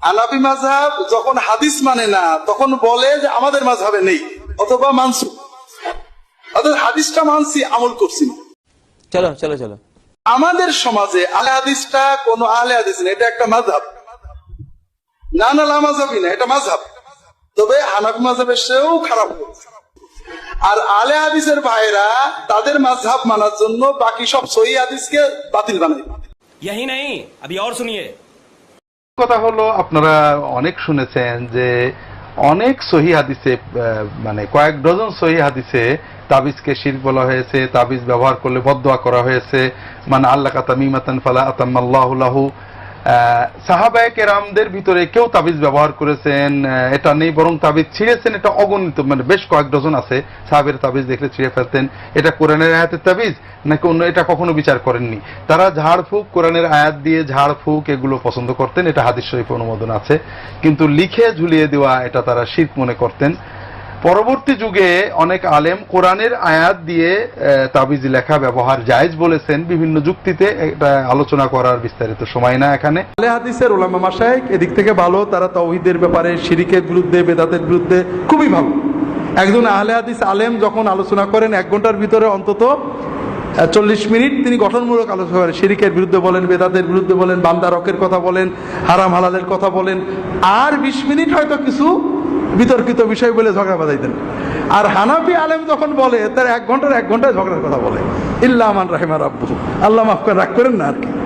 হানাফি মাঝহাব যখন হাদিস মানে না তখন বলে যে আমাদের মাঝহাবে নেই অথবা মানসু অর্থাৎ হাদিসটা মানছি আমল করছি না। চলো চলো চলো আমাদের সমাজে আলে হাদিসটা কোন আলে হাদিস না এটা একটা মাঝহাব না না লা মাঝহাবই না এটা মাঝহাব তবে হানাফি মাঝহাবের সেও খারাপ হয়েছে। আর আলে হাদিসের ভাইরা তাদের মাঝহাব মানার জন্য বাকি সব সহি হাদিসকে বাতিল বানায় यही नहीं अभी और सुनिए কথা হলো, আপনারা অনেক শুনেছেন যে অনেক সহি হাদিসে মানে কয়েক ডজন সহি হাদিসে তাবিজকে শির বলা হয়েছে, তাবিজ ব্যবহার করলে বদয়া করা হয়েছে। মানে আল্লাহ কাতামিমাতান ফালা আতাম্মাল্লাহু সাহাবায়ে কেরামদের ভিতরে কেউ তাবিজ ব্যবহার করেছেন এটা নেই, বরং তাবিজ ছিঁড়েছেন, এটা অগণিত মানে বেশ কয়েক ডজন আছে, সাহাবের তাবিজ দেখলে ছিঁড়ে ফেলতেন। এটা কোরআনের আয়াতের তাবিজ, নাকি অন্য, এটা কখনো বিচার করেননি? তারা ঝাড়ফুঁক কোরআনের আয়াত দিয়ে ঝাড়ফুঁক এগুলো পছন্দ করতেন, এটা হাদিস শরীফ অনুমোদন আছে। কিন্তু লিখে ঝুলিয়ে দেওয়া, এটা তারা শীত মনে করতেন। পরবর্তী যুগে অনেক আলেম কোরআনের আয়াত দিয়ে তাবিজ লেখা ব্যবহার জায়েজ বলেছেন বিভিন্ন যুক্তিতে। এটা আলোচনা করার বিস্তারিত সময় না এখানে। আলে হাদিসের ওলামা মাসায়েক এদিক থেকে ভালো, তারা তৌহিদের ব্যাপারে, শিরিকের বিরুদ্ধে, বেদাতের বিরুদ্ধে খুবই ভালো। একজন আহলে হাদিস আলেম যখন আলোচনা করেন, এক ঘণ্টার ভিতরে অন্তত চল্লিশ মিনিট তিনি গঠনমূলক আলোচনা করেন। শিরিকের বিরুদ্ধে বলেন, বেদাতের বিরুদ্ধে বলেন, বান্দা রকের কথা বলেন, হারাম হালালের কথা বলেন। আর বিশ মিনিট হয়তো কিছু বিতর্কিত বিষয় বলে ঝগড়া বাজাইতেন আর হানাফি আলেম যখন বলে, তার এক ঘণ্টার এক ঘন্টায় ঝগড়ার কথা বলে। ইল্লামান রাহিমা আব্বু আল্লাহ মাফ রাগ করেন না আর কি।